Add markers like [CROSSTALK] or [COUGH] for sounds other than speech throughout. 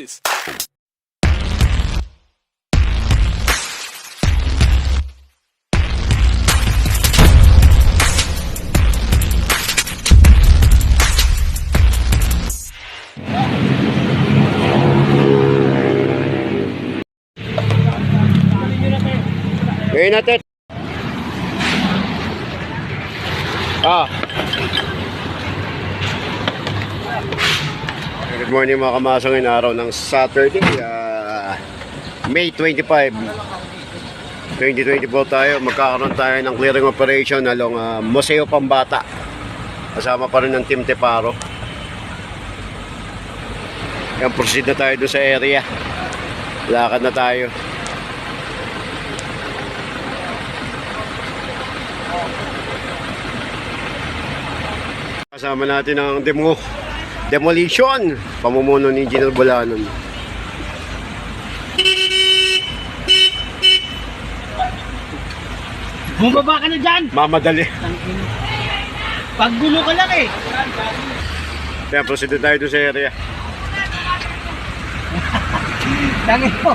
exclusives. Ngayon natin. Ah. Good morning mga kamasang ngayon araw ng Saturday. ah, May 25. 2024 tayo. Magkakaroon tayo ng clearing operation along ah, Museo Pambata. Kasama pa rin ng Team Teparo. Yan, proceed na tayo doon sa area. Lakad na tayo. Kasama natin ang demo demolition pamumuno ni Engineer Bolanon. Bumaba ka na dyan! Mamadali. Paggulo ka lang eh! Kaya proceed tayo doon sa area. Tangin mo!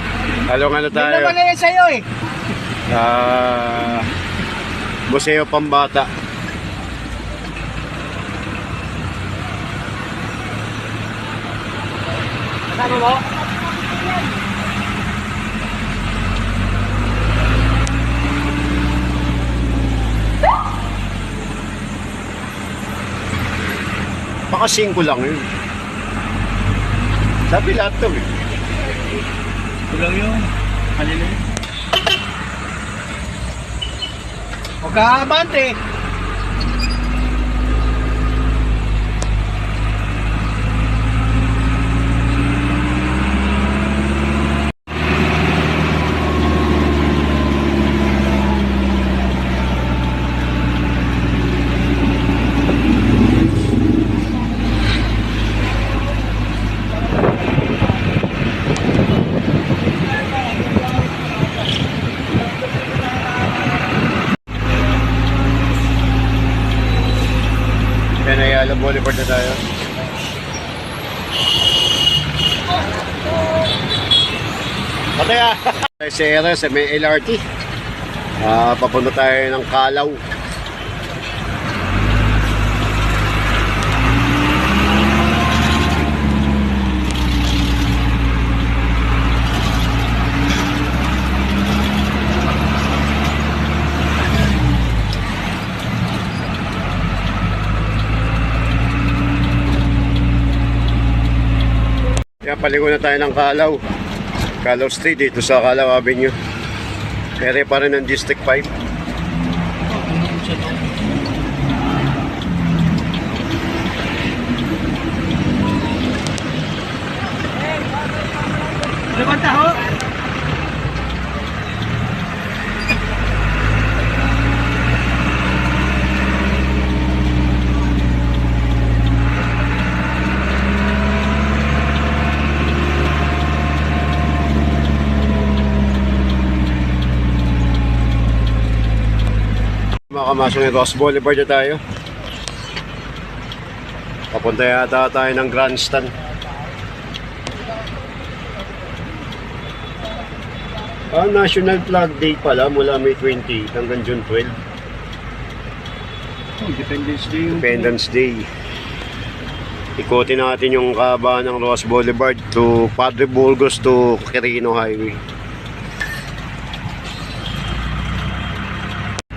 Na Hindi tayo. naman na yan sa'yo eh! Ah, Museo Pambata. Kasama mo? Baka 5 lang yun. Sabi lahat to eh. Kulang yun. Kanila yun. Huwag ka abante! Ayala Boulevard na tayo. Patay ah! [LAUGHS] sa area sa may LRT. Ah, papunta tayo ng Kalaw. Yan, paligo na tayo ng Kalaw. Kalaw Street dito sa Kalaw Avenue. Area pa rin ng District 5. Levanta ho! Kamasong ng Ross Boulevard na tayo. Papunta yata tayo ng grandstand. Ah, National Flag Day pala mula May 20 hanggang June 12. Independence Day yung... Independence Day. Ikutin natin yung kahabaan ng Ross Boulevard to Padre Burgos to Quirino Highway.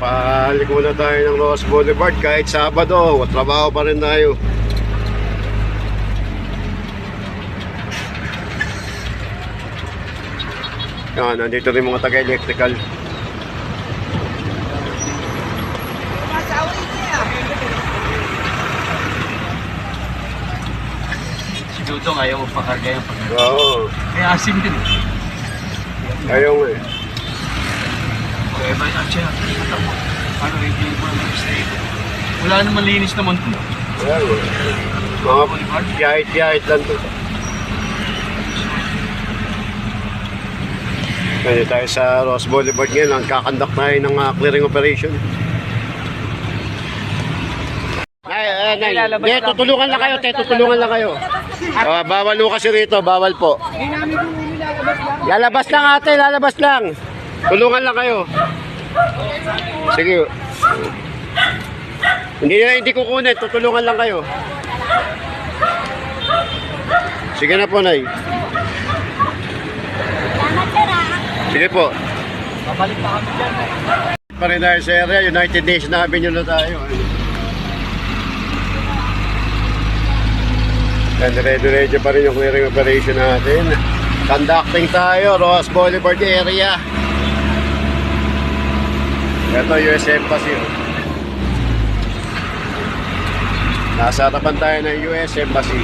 Paliko na tayo ng Ross Boulevard kahit Sabado, trabaho pa rin tayo. Yan, nandito rin mga taga-electrical. Si Dudong ayaw magpakarga yung pag... Oo, Kaya asim din. ayaw eh. Kaya ba yung siya? Ano hindi mo stay? Wala naman linis naman to. Ayan. Mga biyahit-biyahit lang to. Kaya tayo sa Ross Boulevard ngayon, nagkakandak tayo ng uh, clearing operation. Nay, eh, nay, Nay, tutulungan lang kayo, te, tutulungan lang kayo. Ah, bawal po kasi rito, bawal po. Lalabas lang ate, lalabas lang. Tulungan lang kayo. Sige. Hindi na hindi kukunin, tutulungan lang kayo. Sige na po, Nay. Sige po. Babalik pa kami dyan. Pa rin tayo sa area, United Nation Avenue na tayo. And ready-ready pa rin yung clearing operation natin. Conducting tayo, Ross Boulevard area. Ito US Embassy. oh. Nasa harapan tayo ng US Embassy.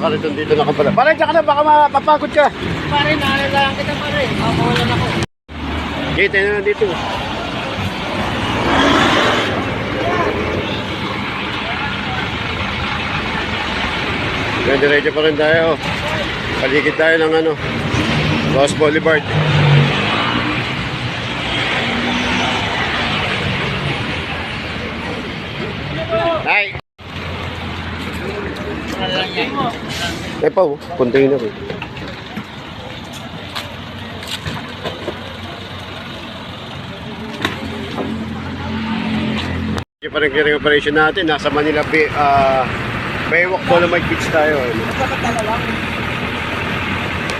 Mga kariton dito na kapala. Pare, tsaka na, baka mapapagod ka. Pare, naalala kita pare. Makawalan ako. Kita na dito. Diretso pa rin tayo. Paligid tayo ng ano, Ross Boulevard. Ay! Eh pa, oh, container eh. Yung parang clearing operation natin, nasa Manila Bay, uh, Baywalk Dolomite Beach tayo. Ano?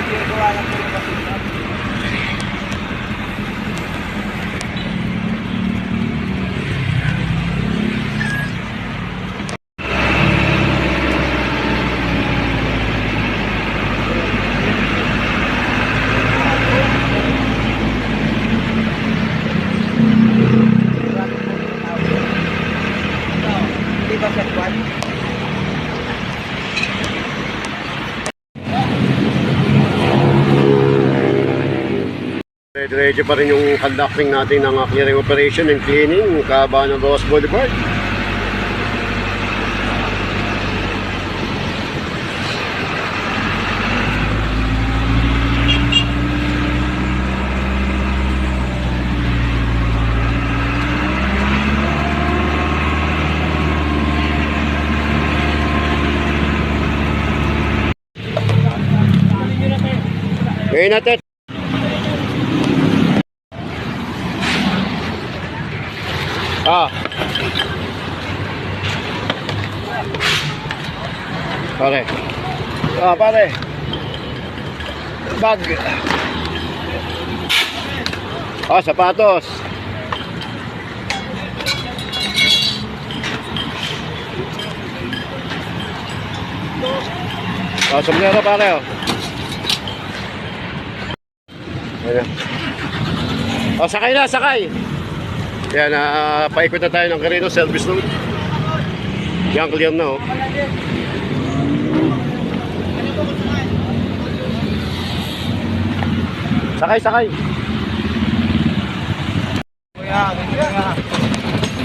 Di Diretso pa rin yung conducting natin ng clearing operation and cleaning kaba ng Ross Boulevard. Ngayon natin. Ah. Pare. Ah, pare. Bag. Ah, sapatos. Ah, sombrero pare oh. Ayan. Oh, sakay na, sakay. Yan, uh, paikot na tayo ng Carino service road. Yan, clear na oh. Sakay, sakay.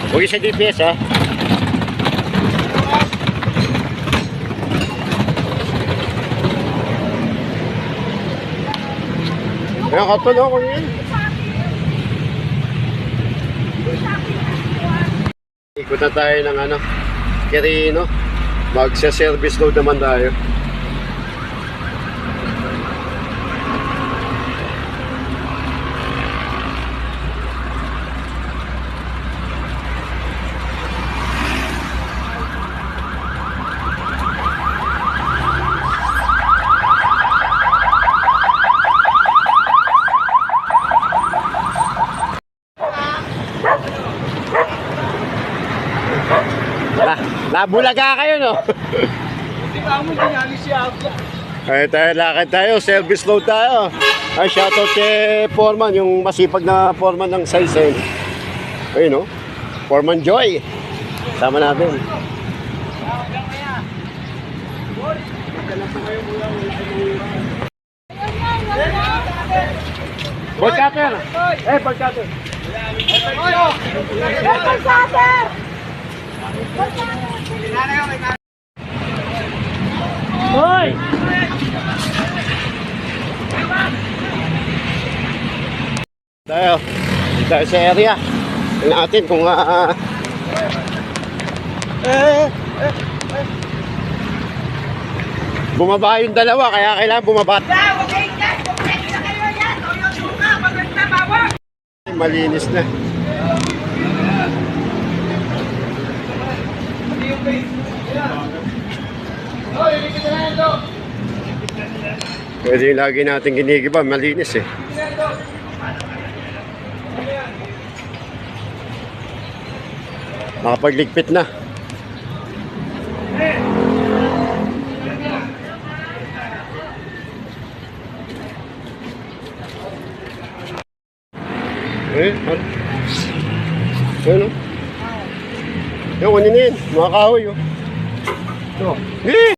Huwag sa DPS ha. Ayan, kapal ako yan. Na tayo ng ano, Quirino. Magsa-service load naman tayo. Na, nabulaga kayo no? Di ba mo dinali siya ako? Ay tayo, lakad tayo, service load tayo. Ay, shoutout kay Foreman, yung masipag na Foreman ng size eh. Ayun no? Foreman Joy. Sama natin. Ball cutter! Eh, ball cutter! Hoy! Tayo, dito tayo sa area. Natin kung ah... eh, eh, eh. Bumaba yung dalawa, kaya kailangan bumaba. Malinis na. Pwede yung lagi natin ginigiba, malinis eh. Makapagligpit na. Eh, ano? Ano? Yung ano na yun, mga kahoy oh. Ito. Eh!